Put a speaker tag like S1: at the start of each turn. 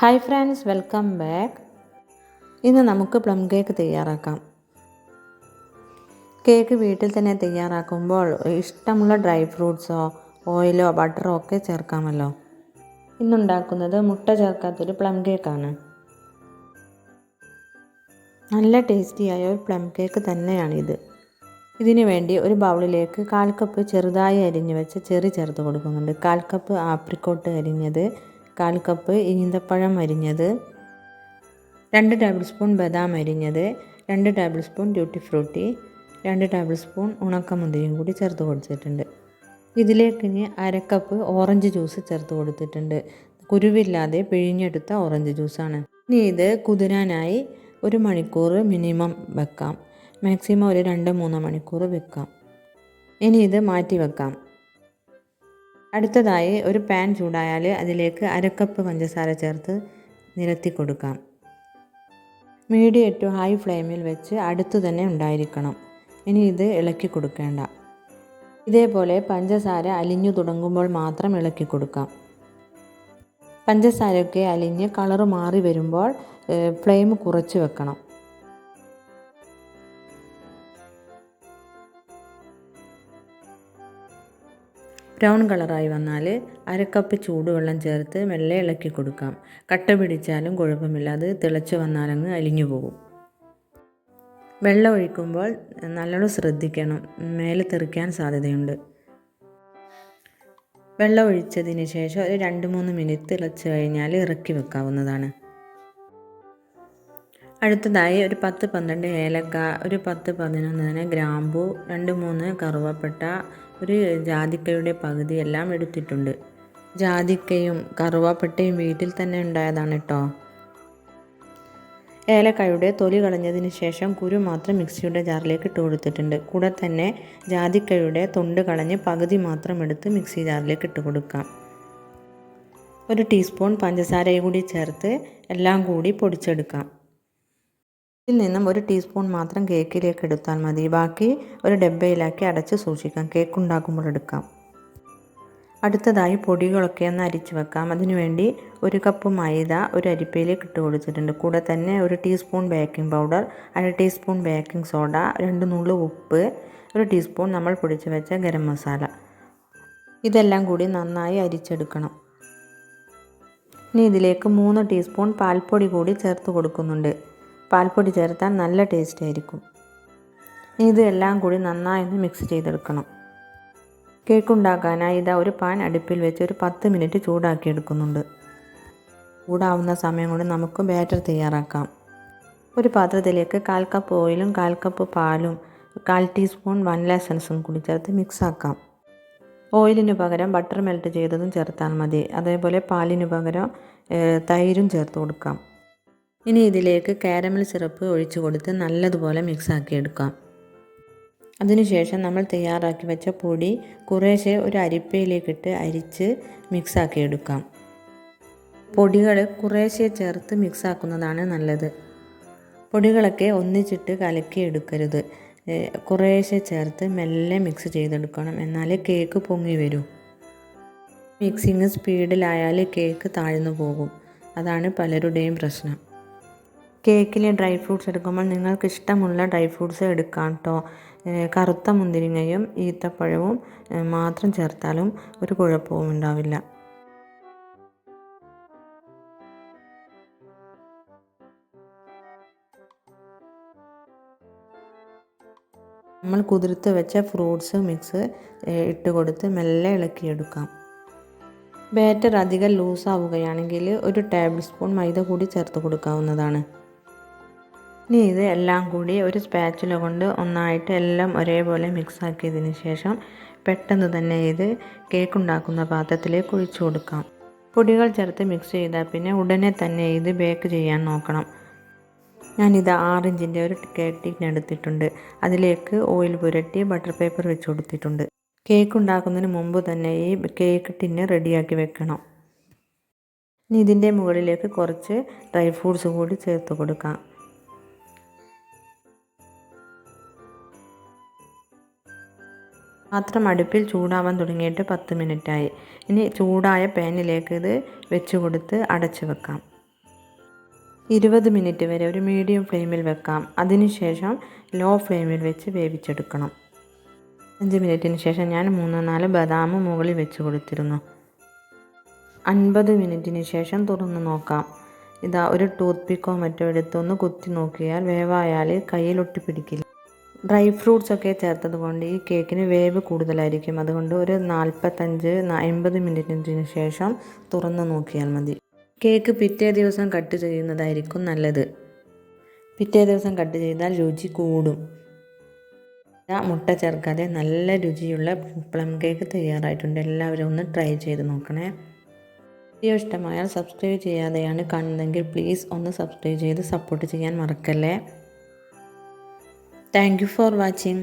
S1: Hi friends welcome back ഇന്ന് നമുക്ക് plum cake തയ്യാറാക്കാം. കേക്ക് വീട്ടിൽ തന്നെ തയ്യാറാക്കുമ്പോൾ ഇഷ്ടമുള്ള ഡ്രൈ ഫ്രൂട്ട്സോ ഓയിലോ ബട്ടറോ ഒക്കെ ചേർക്കാമല്ലോ. ഇന്നുണ്ടാക്കുന്നത് മുട്ട ചേർക്കാത്തൊരു പ്ലം കേക്കാണ് നല്ല ടേസ്റ്റിയായ ഒരു പ്ലം കേക്ക് തന്നെയാണിത് ഇതിനു വേണ്ടി ഒരു ബൗളിലേക്ക് കാൽ കപ്പ് ചെറുതായി അരിഞ്ഞ് വെച്ച് ചെറി ചേർത്ത് കൊടുക്കുന്നുണ്ട്. കാൽ കപ്പ് ആപ്രിക്കോട്ട് അരിഞ്ഞത് കാൽ കപ്പ് ഈന്തപ്പഴം അരിഞ്ഞത്. രണ്ട് ടേബിൾ സ്പൂൺ ബദാം അരിഞ്ഞത്. രണ്ട് ടേബിൾ സ്പൂൺ ഡ്യൂട്ടി ഫ്രൂട്ടി രണ്ട് ടേബിൾ സ്പൂൺ ഉണക്കമുന്തിരിയും കൂടി ചേർത്ത് കൊടുത്തിട്ടുണ്ട്. ഇതിലേക്ക് ഇനി അരക്കപ്പ് ഓറഞ്ച് ജ്യൂസ് ചേർത്ത് കൊടുത്തിട്ടുണ്ട്. കുരുവില്ലാതെ പിഴിഞ്ഞെടുത്ത ഓറഞ്ച് ജ്യൂസാണ് ഇനി ഇത് കുതിരാനായി ഒരു മണിക്കൂർ മിനിമം വെക്കാം. മാക്സിമം ഒരു രണ്ട് മൂന്ന് മണിക്കൂർ വെക്കാം. ഇനി ഇത് മാറ്റി വെക്കാം. അടുത്തതായി ഒരു പാൻ ചൂടായാൽ അതിലേക്ക് അരക്കപ്പ് പഞ്ചസാര ചേർത്ത് നിരത്തി കൊടുക്കാം. മീഡിയം ടു ഹൈ ഫ്ലെയിമിൽ വെച്ച് അടുത്തു തന്നെ ഉണ്ടായിരിക്കണം. ഇനി ഇത് ഇളക്കി കൊടുക്കേണ്ട. ഇതേപോലെ പഞ്ചസാര അലിഞ്ഞു തുടങ്ങുമ്പോൾ മാത്രം ഇളക്കി കൊടുക്കാം. പഞ്ചസാരയൊക്കെ അലിഞ്ഞ് കളറ് മാറി വരുമ്പോൾ ഫ്ലെയിം കുറച്ച് വെക്കണം. ബ്രൗൺ കളറായി വന്നാൽ അരക്കപ്പ് ചൂടുവെള്ളം ചേർത്ത് മെല്ലെ ഇളക്കി കൊടുക്കാം. കട്ട പിടിച്ചാലും കുഴപ്പമില്ല. അത് തിളച്ച് വന്നാലങ്ങ് അലിഞ്ഞു പോകും. വെള്ളം ഒഴിക്കുമ്പോൾ നല്ലോണം ശ്രദ്ധിക്കണം. മേലെ തെറിക്കാൻ സാധ്യതയുണ്ട്. വെള്ളം ഒഴിച്ചതിന് ശേഷം ഒരു രണ്ട് മൂന്ന് മിനിറ്റ് തിളച്ച് കഴിഞ്ഞാൽ ഇറക്കി വെക്കാവുന്നതാണ്. അടുത്തതായി ഒരു പത്ത് പന്ത്രണ്ട് ഏലക്ക ഒരു പത്ത് പതിനൊന്നിന് ഗ്രാമ്പു രണ്ട് മൂന്ന് കറുവപ്പട്ട ഒരു ജാതിക്കയുടെ പകുതി എല്ലാം എടുത്തിട്ടുണ്ട്. ജാതിക്കയും കറുവാപ്പട്ടയും വീട്ടിൽ തന്നെ ഉണ്ടായതാണ് കേട്ടോ ഏലക്കായുടെ തൊലി കളഞ്ഞതിന് ശേഷം കുരു മാത്രം മിക്സിയുടെ ജാറിലേക്ക് ഇട്ട് കൊടുത്തിട്ടുണ്ട്. കൂടെ തന്നെ ജാതിക്കയുടെ തൊണ്ട് കളഞ്ഞ് പകുതി മാത്രം എടുത്ത് മിക്സി ജാറിലേക്ക് ഇട്ട് കൊടുക്കാം. ഒരു ടീസ്പൂൺ പഞ്ചസാരയും കൂടി ചേർത്ത് എല്ലാം കൂടി പൊടിച്ചെടുക്കാം. ഇതിൽ നിന്നും ഒരു ടീസ്പൂൺ മാത്രം കേക്കിലേക്ക് എടുത്താൽ മതി. ബാക്കി ഒരു ഡബ്ബയിലാക്കി അടച്ച് സൂക്ഷിക്കാം. കേക്ക് ഉണ്ടാക്കുമ്പോൾ എടുക്കാം. അടുത്തതായി പൊടികളൊക്കെ ഒന്ന് അരിച്ച് വെക്കാം. അതിനുവേണ്ടി ഒരു കപ്പ് മൈദ ഒരു അരിപ്പയിലേക്ക് ഇട്ട് കൊടുത്തിട്ടുണ്ട്. കൂടെ തന്നെ ഒരു ടീസ്പൂൺ ബേക്കിംഗ് പൗഡർ അര ടീസ്പൂൺ ബേക്കിംഗ് സോഡ രണ്ട് നുള്ളു ഉപ്പ് ഒരു ടീസ്പൂൺ നമ്മൾ പൊടിച്ച് വെച്ച ഗരം മസാല. ഇതെല്ലാം കൂടി നന്നായി അരിച്ചെടുക്കണം. ഇനി ഇതിലേക്ക് മൂന്ന് ടീസ്പൂൺ പാൽപ്പൊടി കൂടി ചേർത്ത് കൊടുക്കുന്നുണ്ട്. പാൽപ്പൊടി ചേർത്താൽ നല്ല ടേസ്റ്റ് ആയിരിക്കും. ഇത് എല്ലാം കൂടി നന്നായി ഒന്ന് മിക്സ് ചെയ്തെടുക്കണം. കേക്ക് ഉണ്ടാക്കാനായി ഇതാ ഒരു പാൻ അടുപ്പിൽ വെച്ച് ഒരു പത്ത് മിനിറ്റ് ചൂടാക്കി എടുക്കുന്നുണ്ട് ചൂടാവുന്ന സമയം കൊണ്ട് നമുക്ക് ബാറ്റർ തയ്യാറാക്കാം. ഒരു പാത്രത്തിലേക്ക് കാൽ കപ്പ് ഓയിലും കാൽ കപ്പ് പാലും കാൽ ടീസ്പൂൺ വനില എസൻസും കൂടി ചേർത്ത് മിക്സാക്കാം ഓയിലിന് പകരം ബട്ടർ മെൽറ്റ് ചെയ്തതും ചേർത്താൽ മതി. അതേപോലെ പാലിന് പകരം തൈരും ചേർത്ത് കൊടുക്കാം. ഇനി ഇതിലേക്ക് കാരമൽ സിറപ്പ് ഒഴിച്ചു കൊടുത്ത് നല്ലതുപോലെ മിക്സ് ആക്കി എടുക്കാം. അതിനുശേഷം നമ്മൾ തയ്യാറാക്കി വെച്ച പൊടി കുറേശ്ശെ ഒരു അരിപ്പയിലേക്കിട്ട് അരിച്ച് മിക്സാക്കി എടുക്കാം. പൊടികൾ കുറേശ്ശെ ചേർത്ത് മിക്സാക്കുന്നതാണ് നല്ലത്. പൊടികളൊക്കെ ഒന്നിച്ചിട്ട് കലക്കി എടുക്കരുത്. കുറേശ്ശെ ചേർത്ത് മെല്ലെ മിക്സ് ചെയ്തെടുക്കണം. എന്നാലേ കേക്ക് പൊങ്ങി വരൂ. മിക്സിങ് സ്പീഡിലായാൽ കേക്ക് താഴ്ന്നു പോകും. അതാണ് പലരുടെയും പ്രശ്നം. കേക്കിൽ ഡ്രൈ ഫ്രൂട്ട്സ് എടുക്കുമ്പോൾ നിങ്ങൾക്ക് ഇഷ്ടമുള്ള ഡ്രൈ ഫ്രൂട്ട്സ് എടുക്കാം കേട്ടോ കറുത്ത മുന്തിരിങ്ങയും ഈത്തപ്പഴവും മാത്രം ചേർത്താലും ഒരു കുഴപ്പവും ഉണ്ടാവില്ല. നമ്മൾ കുതിർത്ത് വെച്ച ഫ്രൂട്ട്സ് മിക്സ് ഇട്ട് കൊടുത്ത് മെല്ലെ ഇളക്കിയെടുക്കാം. ബാറ്റർ അധികം ലൂസാവുകയാണെങ്കിൽ ഒരു ടേബിൾ സ്പൂൺ മൈദ കൂടി ചേർത്ത് കൊടുക്കാവുന്നതാണ്. ഇനി ഇത് എല്ലാം കൂടി ഒരു സ്പാച്ചുല കൊണ്ട് ഒന്നായിട്ട് എല്ലാം ഒരേപോലെ മിക്സ് ആക്കിയതിന് ശേഷം പെട്ടെന്ന് തന്നെ ഇത് കേക്ക് ഉണ്ടാക്കുന്ന പാത്രത്തിലേക്ക് ഒഴിച്ചു കൊടുക്കാം. പൊടികൾ ചേർത്ത് മിക്സ് ചെയ്താൽ പിന്നെ ഉടനെ തന്നെ ഇത് ബേക്ക് ചെയ്യാൻ നോക്കണം. ഞാനിത് ആറിഞ്ചിന്റെ ഒരു കേക്ക് ടിൻ എടുത്തിട്ടുണ്ട്. അതിലേക്ക് ഓയിൽ പുരട്ടി ബട്ടർ പേപ്പർ വെച്ച് കൊടുത്തിട്ടുണ്ട്. കേക്ക് ഉണ്ടാക്കുന്നതിന് മുമ്പ് തന്നെ ഈ കേക്ക് ടിന്ന് റെഡിയാക്കി വെക്കണം. ഇനി ഇതിന്റെ മുകളിലേക്ക് കുറച്ച് ഡ്രൈ ഫ്രൂട്ട്സ് കൂടി ചേർത്ത് കൊടുക്കാം. പാത്രം അടുപ്പിൽ ചൂടാവാൻ തുടങ്ങിയിട്ട് പത്ത് മിനിറ്റായി. ഇനി ചൂടായ പാനിലേക്ക് ഇത് വെച്ച് കൊടുത്ത് അടച്ച് വെക്കാം. ഇരുപത് മിനിറ്റ് വരെ ഒരു മീഡിയം ഫ്ലെയിമിൽ വെക്കാം. അതിനുശേഷം ലോ ഫ്ലെയിമിൽ വെച്ച് വേവിച്ചെടുക്കണം. അഞ്ച് മിനിറ്റിന് ശേഷം ഞാൻ മൂന്ന് നാല് ബദാം മുകളിൽ വെച്ച് കൊടുത്തിരുന്നു. അൻപത് മിനിറ്റിന് ശേഷം തുറന്ന് നോക്കാം. ഇതാ ഒരു ടൂത്ത് പിക്കോ മറ്റോ എടുത്തൊന്ന് കുത്തി നോക്കിയാൽ വേവായാൽ കയ്യിലൊട്ടി പിടിക്കില്ല ഡ്രൈ ഫ്രൂട്ട്സ് ഒക്കെ ചേർത്തത് കൊണ്ട് ഈ കേക്കിന് വേവ് കൂടുതലായിരിക്കും. അതുകൊണ്ട് ഒരു നാൽപ്പത്തഞ്ച് അമ്പത് മിനിറ്റിന് ശേഷം തുറന്ന് നോക്കിയാൽ മതി. കേക്ക് പിറ്റേ ദിവസം കട്ട് ചെയ്യുന്നതായിരിക്കും നല്ലത്. പിറ്റേ ദിവസം കട്ട് ചെയ്താൽ രുചി കൂടും. മുട്ട ചേർക്കാതെ നല്ല രുചിയുള്ള പ്ലം കേക്ക് തയ്യാറായിട്ടുണ്ട്. എല്ലാവരും ഒന്ന് ട്രൈ ചെയ്ത് നോക്കണേ. വീഡിയോ ഇഷ്ടമായാൽ സബ്സ്ക്രൈബ് ചെയ്യാതെയാണ് കാണുന്നതെങ്കിൽ പ്ലീസ് ഒന്ന് സബ്സ്ക്രൈബ് ചെയ്ത് സപ്പോർട്ട് ചെയ്യാൻ മറക്കല്ലേ? Thank for watching